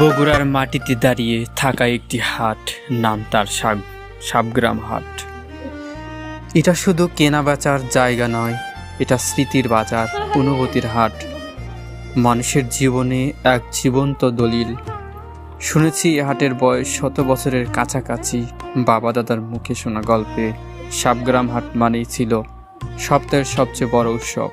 বগুড়ার মাটিতে দাঁড়িয়ে থাকা একটি হাট, নাম তার সাব সাবগ্রাম হাট। এটা শুধু কেনা বেচার জায়গা নয়, এটা স্মৃতির বাজার, অনুভূতির হাট। মানুষের জীবনে এক জীবন্ত দলিল। শুনেছি এ হাটের বয়স শত বছরের কাছাকাছি। বাবা দাদার মুখে শোনা গল্পে সাবগ্রাম হাট মানেই ছিল সপ্তাহের সবচেয়ে বড় উৎসব।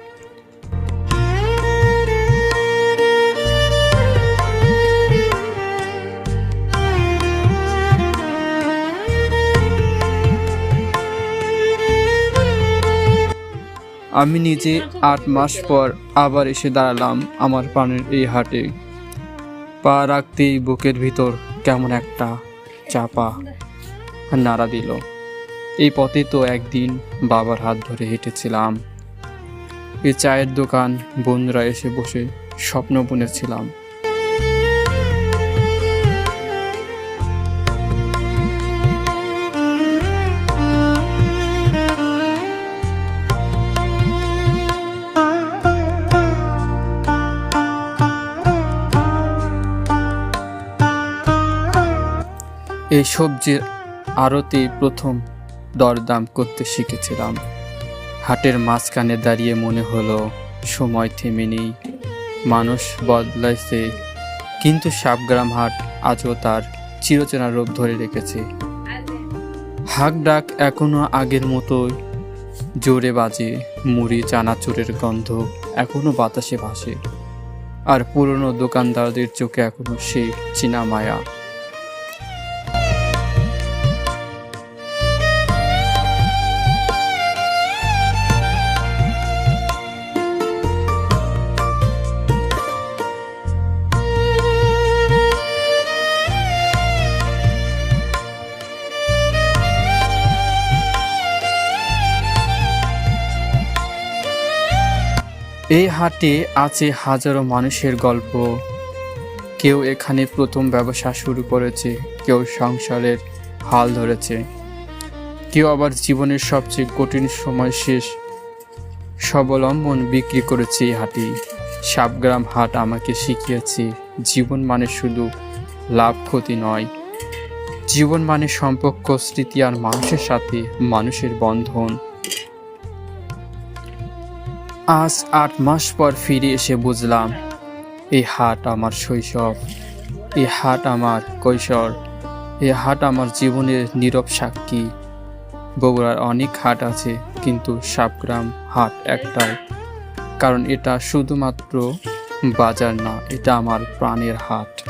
আমি নিজে আট মাস পর আবার এসে দাঁড়ালাম আমার প্রাণের এই হাটে। পা রাখতেই বুকের ভিতর কেমন একটা চাপা নাড়া দিল। এই পথে তো একদিন বাবার হাত ধরে হেঁটেছিলাম। এই চায়ের দোকান বন্ধুরা এসে বসে স্বপ্ন বুনেছিলাম। এই সবজির আড়তে প্রথম দরদাম করতে শিখেছিলাম। হাটের মাঝখানে দাঁড়িয়ে মনে হলো, সময় থেমে নেই, মানুষ বদলাইছে। কিন্তু সাবগ্রাম হাট আজও তার চিরচেনা রূপ ধরে রেখেছে। হাক ডাক এখনও আগের মতোই, জোরে বাজে, মুড়ি, চানাচুরের গন্ধ এখনও বাতাসে ভাসে। আর পুরনো দোকানদারদের চোখে এখনও সেই চীনা মায়া। এই হাটে আছে হাজারো মানুষের গল্প। কেউ এখানে প্রথম ব্যবসা শুরু করেছে, কেউ সংসারের হাল ধরেছে। কেউ আবার জীবনের সবচেয়ে কঠিন সময় শেষ স্বাবলম্বন বিক্রি করেছে এই হাটে। সাবগ্রাম হাট আমাকে শিখিয়েছে, জীবন মানে শুধু লাভ ক্ষতি নয়। জীবন মানে সম্পর্ক, স্মৃতি আর মানুষের সাথে মানুষের বন্ধন। আজ আট মাস পর ফিরে এসে বুঝলাম এই হাট আমার শৈশব এই হাট আমার কৈশোর এই হাট আমার জীবনের নীরব সাক্ষী। বগুড়ার অনেক হাট আছে, কিন্তু সাবগ্রাম হাট একটাই। কারণ এটা শুধুমাত্র বাজার না, এটা আমার প্রাণের হাট।